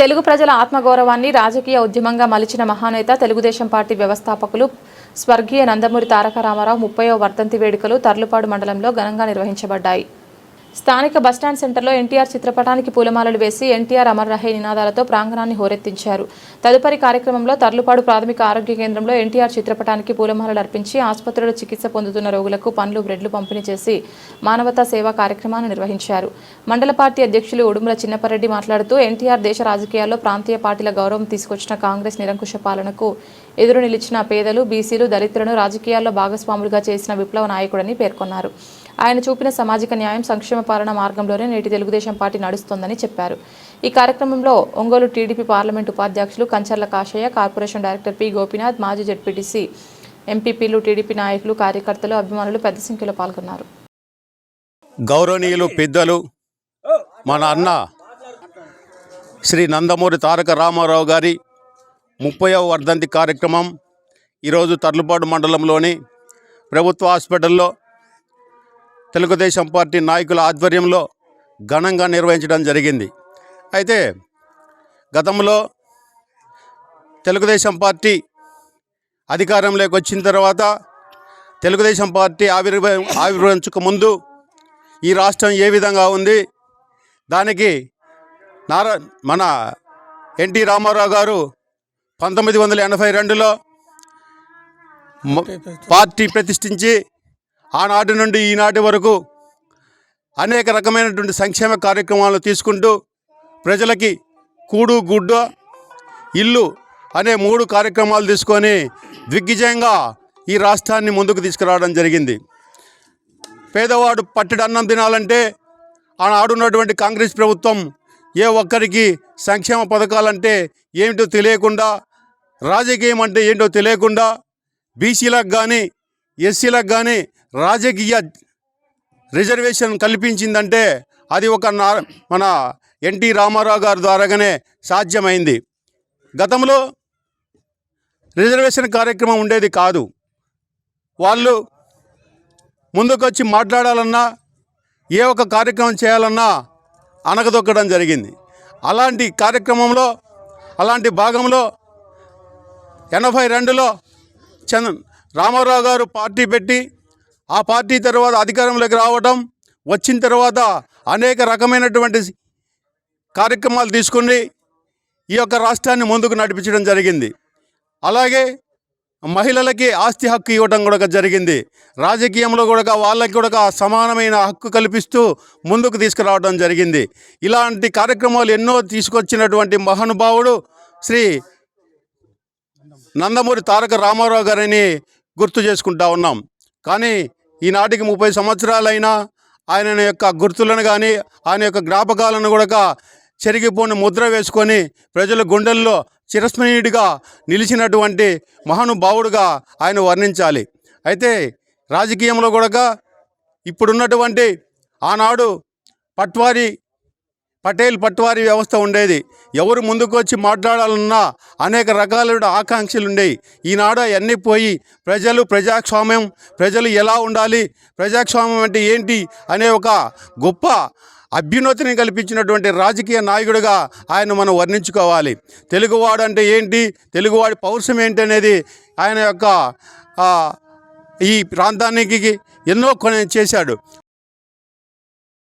తెలుగు ప్రజల ఆత్మగౌరవాన్ని రాజకీయ ఉద్యమంగా మలిచిన మహానేత తెలుగుదేశం పార్టీ వ్యవస్థాపకులు స్వర్గీయ నందమూరి తారక రామారావు ముప్పయో వర్ధంతి వేడుకలు తర్లుపాడు మండలంలో ఘనంగా నిర్వహించబడ్డాయి. స్థానిక బస్టాండ్ సెంటర్లో ఎన్టీఆర్ చిత్రపటానికి పూలమాలలు వేసి ఎన్టీఆర్ అమర్ రహే నినాదాలతో ప్రాంగణాన్ని హోరెత్తించారు. తదుపరి కార్యక్రమంలో తర్లుపాడు ప్రాథమిక ఆరోగ్య కేంద్రంలో ఎన్టీఆర్ చిత్రపటానికి పూలమాలలు అర్పించి ఆసుపత్రిలో చికిత్స పొందుతున్న రోగులకు పండ్లు బ్రెడ్లు పంపిణీ చేసి మానవతా సేవా కార్యక్రమాన్ని నిర్వహించారు. మండల పార్టీ అధ్యక్షులు ఉడుమల చిన్నపరెడ్డి మాట్లాడుతూ ఎన్టీఆర్ దేశ రాజకీయాల్లో ప్రాంతీయ పార్టీల గౌరవం తీసుకొచ్చిన కాంగ్రెస్ నిరంకుశ పాలనకు ఎదురు నిలిచిన పేదలు బీసీలు దళితులను రాజకీయాల్లో భాగస్వాములుగా చేసిన విప్లవ నాయకుడని పేర్కొన్నారు. ఆయన చూపిన సామాజిక న్యాయం సంక్షేమ పాలన మార్గంలోనే నేటి తెలుగుదేశం పార్టీ నడుస్తోందని చెప్పారు. ఈ కార్యక్రమంలో ఒంగోలు టీడీపీ పార్లమెంట్ ఉపాధ్యక్షులు Kancharla Kasaiah corporation director P Gopinath మాజీ జడ్పీటీసీ ఎంపీపీలు టీడీపీ నాయకులు కార్యకర్తలు అభిమానులు పెద్ద సంఖ్యలో పాల్గొన్నారు. గౌరవనీయులు పెద్దలు మన అన్న శ్రీ నందమూరి తారక రామారావు గారి ముప్పైవ వర్ధంతి కార్యక్రమం ఈరోజు తర్లుపాడు మండలంలోని ప్రభుత్వ హాస్పిటల్లో తెలుగుదేశం పార్టీ నాయకుల ఆధ్వర్యంలో ఘనంగా నిర్వహించడం జరిగింది. అయితే గతంలో తెలుగుదేశం పార్టీ అధికారంలోకి వచ్చిన తర్వాత తెలుగుదేశం పార్టీ ఆవిర్భ ఆవిర్భవించక ముందు ఈ రాష్ట్రం ఏ విధంగా ఉంది? దానికి నారా మన ఎన్టీ రామారావు గారు పంతొమ్మిది వందల ఎనభై రెండులో పార్టీ ప్రతిష్ఠించి ఆనాటి నుండి ఈనాటి వరకు అనేక రకమైనటువంటి సంక్షేమ కార్యక్రమాలు తీసుకుంటూ ప్రజలకి కూడు గుడ్డ ఇల్లు అనే మూడు కార్యక్రమాలు తీసుకొని దిగ్విజయంగా ఈ రాష్ట్రాన్ని ముందుకు తీసుకురావడం జరిగింది. పేదవాడు పట్టెడు అన్నం తినాలంటే ఆనాడున్నటువంటి కాంగ్రెస్ ప్రభుత్వం ఏ ఒక్కరికి సంక్షేమ పథకాలంటే ఏమిటో తెలియకుండా రాజకీయం అంటే ఏంటో తెలియకుండా బీసీలకు కానీ ఎస్సీలకు కానీ రాజకీయ రిజర్వేషన్ కల్పించిందంటే అది ఒక నా మన ఎన్టీ రామారావు గారి ద్వారాగానే సాధ్యమైంది. గతంలో రిజర్వేషన్ కార్యక్రమం ఉండేది కాదు. వాళ్ళు ముందుకొచ్చి మాట్లాడాలన్నా ఏ ఒక కార్యక్రమం చేయాలన్నా అనగదొక్కడం జరిగింది. అలాంటి కార్యక్రమంలో అలాంటి భాగంలో ఎనభై రెండులో చంద్ర రామారావు గారు పార్టీ పెట్టి ఆ పార్టీ తర్వాత అధికారంలోకి రావడం వచ్చిన తర్వాత అనేక రకమైనటువంటి కార్యక్రమాలు తీసుకుని ఈ యొక్క రాష్ట్రాన్ని ముందుకు నడిపించడం జరిగింది. అలాగే మహిళలకి ఆస్తి హక్కు ఇవ్వడం కూడా జరిగింది. రాజకీయంలో కూడా వాళ్ళకి కూడా సమానమైన హక్కు కల్పిస్తూ ముందుకు తీసుకురావడం జరిగింది. ఇలాంటి కార్యక్రమాలు ఎన్నో తీసుకొచ్చినటువంటి మహానుభావుడు శ్రీ నందమూరి తారక రామారావు గారిని గుర్తు చేసుకుంటా ఉన్నాం. కానీ ఈనాటికి ముప్పై సంవత్సరాలైనా ఆయన యొక్క గుర్తులను కానీ ఆయన యొక్క జ్ఞాపకాలను కూడా చెరిగిపోని ముద్ర వేసుకొని ప్రజల గుండెల్లో చిరస్మరణీయుడిగా నిలిచినటువంటి మహానుభావుడుగా ఆయన వర్ణించాలి. అయితే రాజకీయంలో కూడా ఇప్పుడున్నటువంటి ఆనాడు పట్వారి పటేల్ పట్వారీ వ్యవస్థ ఉండేది. ఎవరు ముందుకు వచ్చి మాట్లాడాలన్నా అనేక రకాల ఆకాంక్షలు ఉండేవి ఈనాడు అవన్నీ పోయి ప్రజలు ప్రజాస్వామ్యం ప్రజలు ఎలా ఉండాలి ప్రజాస్వామ్యం అంటే ఏంటి అనే ఒక గొప్ప అభ్యున్నతిని కల్పించినటువంటి రాజకీయ నాయకుడిగా ఆయన మనం వర్ణించుకోవాలి. తెలుగువాడు అంటే ఏంటి తెలుగువాడి పౌరుషం ఏంటి అనేది ఆయన యొక్క ఈ ప్రాంతానికి ఎన్నో కొన్ని చేశాడు.